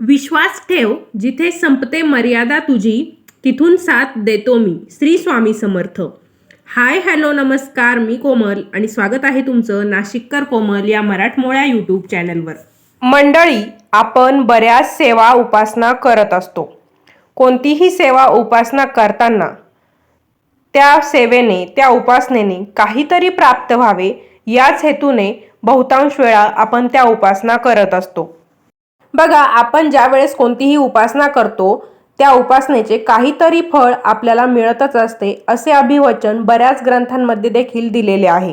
विश्वास ठेव जिथे संपते मर्यादा तुझी तिथून साथ देतो मी श्री स्वामी समर्थ. हाय हॅलो नमस्कार मी कोमल आणि स्वागत आहे तुमचं नाशिककर कोमल या मराठमोळ्या यूट्यूब चॅनलवर. मंडळी आपण बऱ्याच सेवा उपासना करत असतो. कोणतीही सेवा उपासना करताना त्या सेवेने त्या उपासनेने काहीतरी प्राप्त व्हावे याच हेतूने बहुतांश वेळा आपण त्या उपासना करत असतो. बघा आपण ज्या वेळेस कोणतीही उपासना करतो त्या उपासनेचे काहीतरी फळ आपल्याला मिळतच असते असे अभिवचन बऱ्याच ग्रंथांमध्ये देखील दिलेले आहे.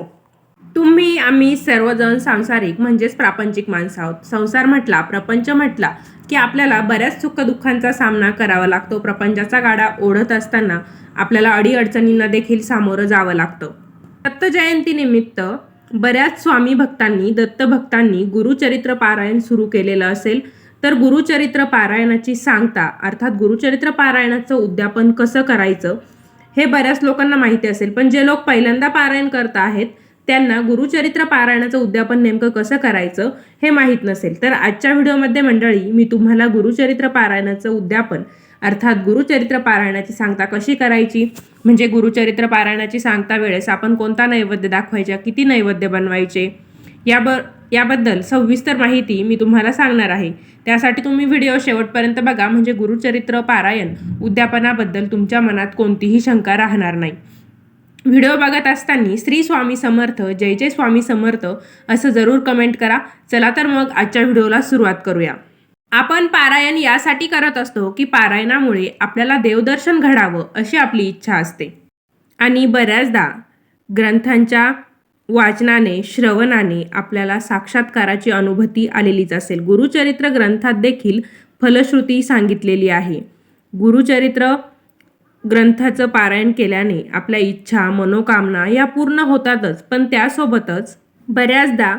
तुम्ही आम्ही सर्वजण सांसारिक म्हणजेच प्रापंचिक माणसं आहोत. संसार म्हटला प्रपंच म्हटला की आपल्याला बऱ्याच सुखदुःखांचा सामना करावा लागतो. प्रपंचाचा गाडा ओढत असताना आपल्याला अडीअडचणींना देखील सामोरं जावं लागतं. दत्तजयंतीनिमित्त बऱ्याच स्वामी भक्तांनी दत्त भक्तांनी गुरुचरित्र पारायण सुरू केलेलं असेल तर गुरुचरित्र पारायणाची सांगता अर्थात गुरुचरित्र पारायणाचं उद्यापन कसं करायचं हे बऱ्याच लोकांना माहिती असेल. पण जे लोक पहिल्यांदा पारायण करत आहेत त्यांना गुरुचरित्र पारायणाचं उद्यापन नेमकं कसं करायचं हे माहीत नसेल. तर आजच्या व्हिडिओमध्ये मंडळी मी तुम्हाला गुरुचरित्र पारायणाचं उद्यापन अर्थात गुरुचरित्र पारायणाची सांगता कशी करायची? म्हणजे गुरुचरित्र पारायणाची सांगता वेळेस आपण कोणता नैवेद्य दाखवायचा? किती नैवेद्य बनवायचे? याब याबद्दल सविस्तर माहिती मी तुम्हाला सांगणार आहे. त्यासाठी तुम्ही व्हिडिओ शेवटपर्यंत बघा. म्हणजे गुरुचरित्र पारायण उद्यापनाबद्दल तुमच्या मनात कोणतीही शंका राहणार नाही. व्हिडिओ बघत असताना श्री स्वामी समर्थ जय जय स्वामी समर्थ असं जरूर कमेंट करा. चला तर मग आजच्या व्हिडिओला सुरुवात करूया. आपण पारायण यासाठी करत असतो की पारायणामुळे आपल्याला देवदर्शन घडावं अशी आपली इच्छा असते. आणि बऱ्याचदा ग्रंथांच्या वाचनाने श्रवणाने आपल्याला साक्षात्काराची अनुभूती आलेलीच असेल. गुरुचरित्र ग्रंथात देखील फलश्रुती सांगितलेली आहे. गुरुचरित्र ग्रंथाचं पारायण केल्याने आपल्या इच्छा मनोकामना या पूर्ण होतातच पण त्यासोबतच बऱ्याचदा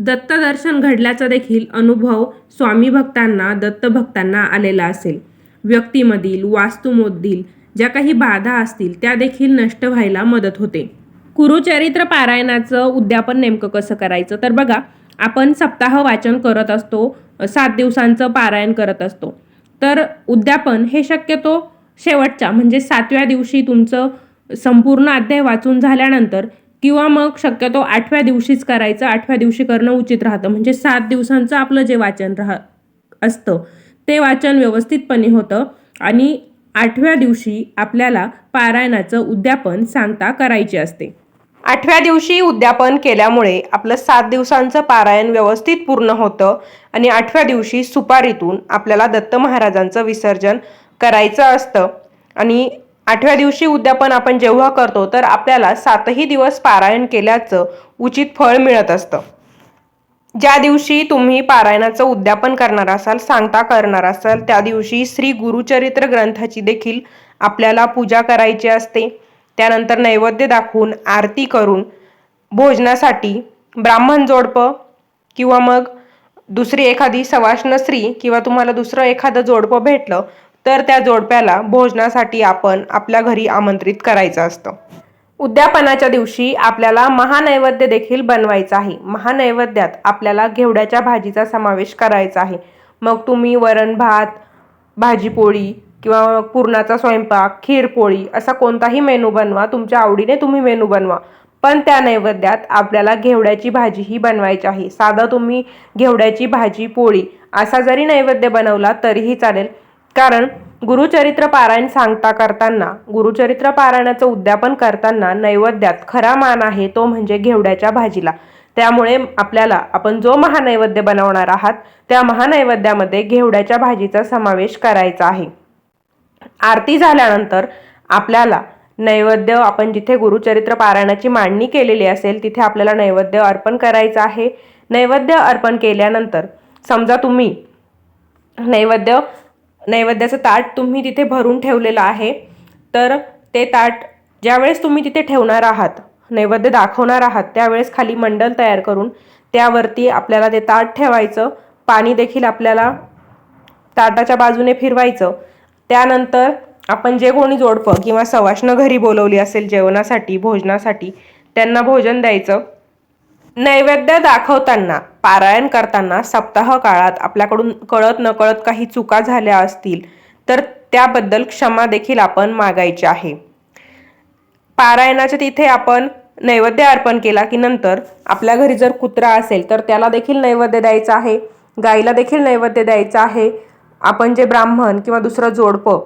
दत्तदर्शन घडल्याचा देखील अनुभव स्वामी भक्तांना दत्तभक्तांना आलेला असेल. व्यक्तीमधील वास्तूमधील ज्या काही बाधा असतील त्या देखील नष्ट व्हायला मदत होते. कुरुचरित्र पारायणाचं उद्यापन नेमकं कसं करायचं? तर बघा आपण सप्ताह वाचन करत असतो सात दिवसांचं पारायण करत असतो. तर उद्यापन हे शक्यतो शेवटच्या म्हणजे सातव्या दिवशी तुमचं संपूर्ण अध्याय वाचून झाल्यानंतर किंवा मग शक्यतो आठव्या दिवशीच करायचं आठव्या दिवशी करणं उचित राहतं. म्हणजे सात दिवसांचं आपलं जे वाचन राह असतं ते वाचन व्यवस्थितपणे होतं आणि आठव्या दिवशी आपल्याला पारायणाचं उद्यापन सांगता करायचे असते. आठव्या दिवशी उद्यापन केल्यामुळे आपलं सात दिवसांचं पारायण व्यवस्थित पूर्ण होतं आणि आठव्या दिवशी सुपारीतून आपल्याला दत्त महाराजांचं विसर्जन करायचं असतं आणि आठव्या दिवशी उद्यापन आपण जेव्हा करतो तर आपल्याला सातही दिवस पारायण केल्याचं उचित फळ मिळत असतं. ज्या दिवशी तुम्ही पारायणाचं उद्यापन करणार असाल सांगता करणार असाल त्या दिवशी श्री गुरुचरित्र ग्रंथाची देखील आपल्याला पूजा करायची असते. त्यानंतर नैवेद्य दाखवून आरती करून भोजनासाठी ब्राह्मण जोडपं किंवा मग दुसरी एखादी सवाष्ण स्त्री किंवा तुम्हाला दुसरं एखादं जोडपं भेटलं तर त्या जोडप्याला भोजनासाठी आपण आपल्या घरी आमंत्रित करायचं असतं. उद्यापनाच्या दिवशी आपल्याला महानैवेद्य देखील बनवायचा आहे. महानैवेद्यात आपल्याला घेवड्याच्या भाजीचा समावेश करायचा आहे. मग तुम्ही वरण भात भाजीपोळी किंवा पुरणाचा स्वयंपाक खीरपोळी असा कोणताही मेनू बनवा. तुमच्या आवडीने तुम्ही मेनू बनवा. पण त्या नैवेद्यात आपल्याला घेवड्याची भाजी ही बनवायची आहे. साधं तुम्ही घेवड्याची भाजी पोळी असा जरी नैवेद्य बनवला तरीही चालेल. कारण गुरुचरित्र पारायण सांगता करताना गुरुचरित्र पारायणाचं उद्यापन करताना नैवेद्यात खरा मान आहे तो म्हणजे घेवड्याच्या भाजीला. त्यामुळे आपल्याला आपण जो महानैवेद्य बनवणार आहात त्या महानैवेद्यामध्ये घेवड्याच्या भाजीचा समावेश करायचा आहे. आरती झाल्यानंतर आपल्याला नैवेद्य आपण जिथे गुरुचरित्र पारायणाची मांडणी केलेली असेल तिथे आपल्याला नैवेद्य अर्पण करायचं आहे. नैवेद्य अर्पण केल्यानंतर समजा तुम्ही नैवेद्य नैवेद्याचं ताट तुम्ही तिथे भरून ठेवलेलं आहे. तर ते ताट ज्यावेळेस तुम्ही तिथे ठेवणार आहात नैवेद्य दाखवणार आहात त्यावेळेस खाली मंडल तयार करून त्यावरती आपल्याला ते ताट ठेवायचं पाणी देखील आपल्याला ताटाच्या बाजूने फिरवायचं. त्यानंतर आपण जे कोणी जोडपं किंवा सवाष्ण घरी बोलवली असेल जेवणासाठी भोजनासाठी त्यांना भोजन द्यायचं. नैवेद्य दाखवताना पारायण करताना सप्ताह काळात आपल्याकडून कळत नकळत काही चुका झाल्या असतील तर त्याबद्दल क्षमा देखील आपण मागायची आहे. पारायणाच्या तिथे आपण नैवेद्य अर्पण केला की नंतर आपल्या घरी जर कुत्रा असेल तर त्याला देखील नैवेद्य द्यायचा आहे. गाईला देखील नैवेद्य द्यायचा आहे. आपण जे ब्राह्मण किंवा दुसरं जोडपं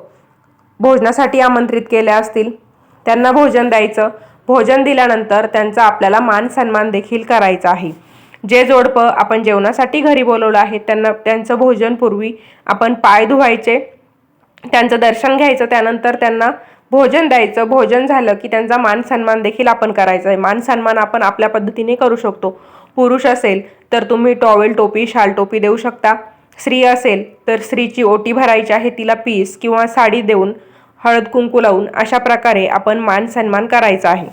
भोजनासाठी आमंत्रित केले असतील त्यांना भोजन द्यायचं. भोजन दिल्यानंतर त्यांचा आपल्याला मान सन्मान देखील करायचा आहे. जे जोडपं आपण जेवणासाठी घरी बोलवलं आहे त्यांना त्यांचं भोजन पूर्वी आपण पाय धुवायचे त्यांचं दर्शन घ्यायचं त्यानंतर त्यांना भोजन द्यायचं. भोजन झालं की त्यांचा मान सन्मान देखील आपण करायचा आहे. मान सन्मान आपण आपल्या पद्धतीने करू शकतो. पुरुष असेल तर तुम्ही टॉवेल टोपी शाल टोपी देऊ शकता. स्त्री असेल तर स्त्रीची ओटी भरायची आहे तिला पीस किंवा साडी देऊन हळद कुंकू लावून अशा प्रकारे आपण मान सन्मान करायचा आहे.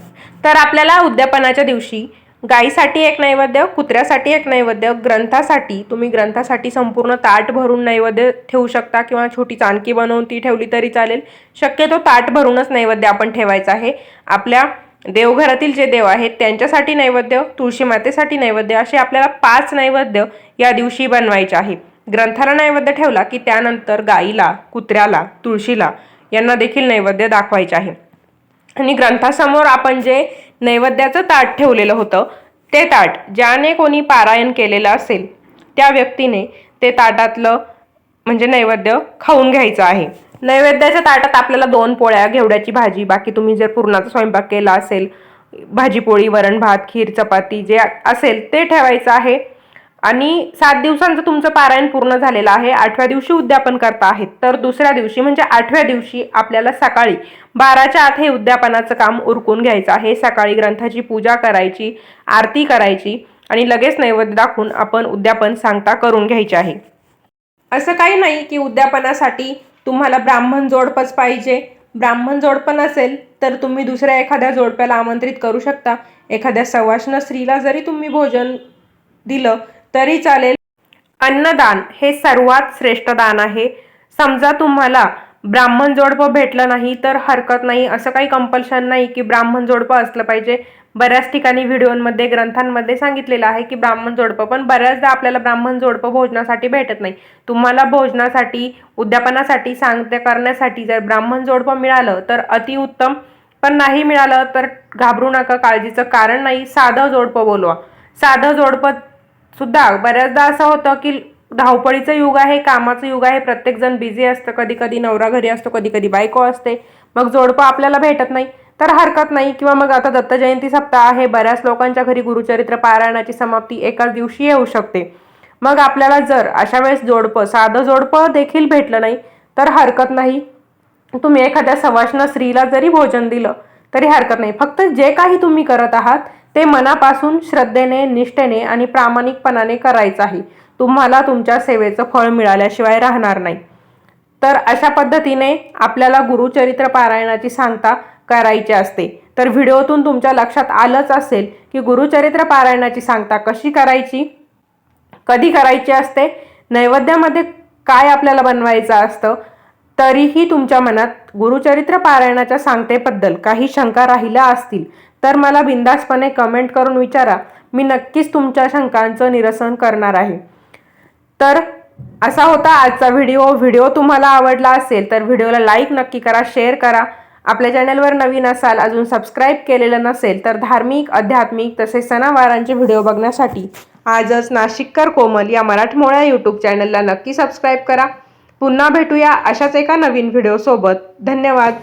तर आपल्याला उद्यापनाच्या दिवशी गाईसाठी एक नैवेद्य कुत्र्यासाठी एक नैवेद्य ग्रंथासाठी तुम्ही ग्रंथासाठी संपूर्ण ताट भरून नैवेद्य ठेवू शकता किंवा छोटी चाणकी बनवून ती ठेवली तरी चालेल. शक्यतो ताट भरूनच नैवेद्य आपण ठेवायचं आहे. आपल्या देवघरातील जे देव आहेत त्यांच्यासाठी नैवेद्य तुळशी मातेसाठी नैवेद्य असे आपल्याला पाच नैवेद्य या दिवशी बनवायचे आहे. ग्रंथाला नैवेद्य ठेवला की त्यानंतर गाईला कुत्र्याला तुळशीला यांना देखील नैवेद्य दाखवायचे आहे. आणि ग्रंथासमोर आपण जे नैवेद्याचं ताट ठेवलेलं होतं ते ताट ज्याने कोणी पारायण केलेलं असेल त्या व्यक्तीने ते ताटातलं म्हणजे नैवेद्य खाऊन घ्यायचं आहे. नैवेद्याच्या ताटात आपल्याला दोन पोळ्या घेवड्याची भाजी बाकी तुम्ही जर पुरणाचा स्वयंपाक केला असेल भाजी पोळी वरण भात खीर चपाती जे असेल ते ठेवायचं आहे. आणि सात दिवसांचं तुमचं पारायण पूर्ण झालेलं आहे. आठव्या दिवशी उद्यापन करता आहेत. तर दुसऱ्या दिवशी म्हणजे आठव्या दिवशी आपल्याला सकाळी बाराच्या आत हे उद्यापनाचं काम उरकून घ्यायचं आहे. सकाळी ग्रंथाची पूजा करायची आरती करायची आणि लगेच नैवेद्य दाखवून आपण उद्यापन सांगता करून घ्यायचे आहे. असं काही नाही की उद्यापनासाठी तुम्हाला ब्राह्मण जोडपच पाहिजे. ब्राह्मण जोडपं नसेल तर तुम्ही दुसऱ्या एखाद्या जोडप्याला आमंत्रित करू शकता. एखाद्या सवाष्ण स्त्रीला जरी तुम्ही भोजन दिलं तरी चालेल. अन्नदान हे सर्वात श्रेष्ठ दान आहे. समजा तुम्हाला ब्राह्मण जोडपं भेटलं नाही तर हरकत नाही. असं काही कंपल्शन नाही की ब्राह्मण जोडपं असलं पाहिजे. बऱ्याच ठिकाणी व्हिडिओमध्ये ग्रंथांमध्ये सांगितलेलं आहे की ब्राह्मण जोडपं पण बऱ्याचदा आपल्याला ब्राह्मण जोडपं भोजनासाठी भेटत नाही. तुम्हाला भोजनासाठी उद्यापनासाठी सांगते करण्यासाठी जर ब्राह्मण जोडपं मिळालं तर अतिउत्तम पण नाही मिळालं तर घाबरू नका. काळजीचं कारण नाही. साधं जोडपं बोलवा. साधं जोडपं सुद्धा बऱ्याचदा असं होतं की धावपळीचं युग आहे कामाचं युग आहे प्रत्येकजण बिझी असतं कधी कधी नवरा घरी असतो कधी कधी बायको असते. मग जोडपं आपल्याला भेटत नाही तर हरकत नाही. किंवा मग आता दत्त जयंती सप्ताह आहे बऱ्याच लोकांच्या घरी गुरुचरित्र पारायणाची समाप्ती एकाच दिवशी येऊ शकते. मग आपल्याला जर अशा वेळेस जोडपं साधं जोडपं देखील भेटलं नाही तर हरकत नाही. तुम्ही एखाद्या सवाष्ण स्त्रीला जरी भोजन दिलं तरी हरकत नाही. फक्त जे काही तुम्ही करत आहात ते मनापासून श्रद्धेने निष्ठेने आणि प्रामाणिकपणाने करायचं आहे तुम्हाला तुमच्या सेवेचं फळ मिळाल्याशिवाय राहणार नाही. तर अशा पद्धतीने आपल्याला गुरुचरित्र पारायणाची सांगता करायची असते. तर व्हिडिओतून तुमच्या लक्षात आलंच असेल की गुरुचरित्र पारायणाची सांगता कशी करायची कधी करायची असते नैवेद्यामध्ये काय आपल्याला बनवायचं असतं तरीही तुमच्या मनात गुरुचरित्र पारायणाच्या सांगतेबद्दल काही शंका राहिल्या असतील. तर मला बिंदासपणे कमेंट करून विचारा. मी नक्कीच तुमच्या शंकांचं निरसन करणार आहे. तर असा होता आजचा व्हिडिओ व्हिडिओ तुम्हाला आवडला असेल तर व्हिडिओला लाईक नक्की करा शेअर करा. आपल्या चॅनलवर नवीन असाल अजून सबस्क्राईब केलेलं नसेल तर धार्मिक आध्यात्मिक तसेच सणावारांचे व्हिडिओ बघण्यासाठी आजच नाशिककर कोमल या मराठमोळ्या यूट्यूब चॅनलला नक्की सबस्क्राईब करा. पुन्हा भेटूया अशाच एका नवीन व्हिडिओसोबत धन्यवाद.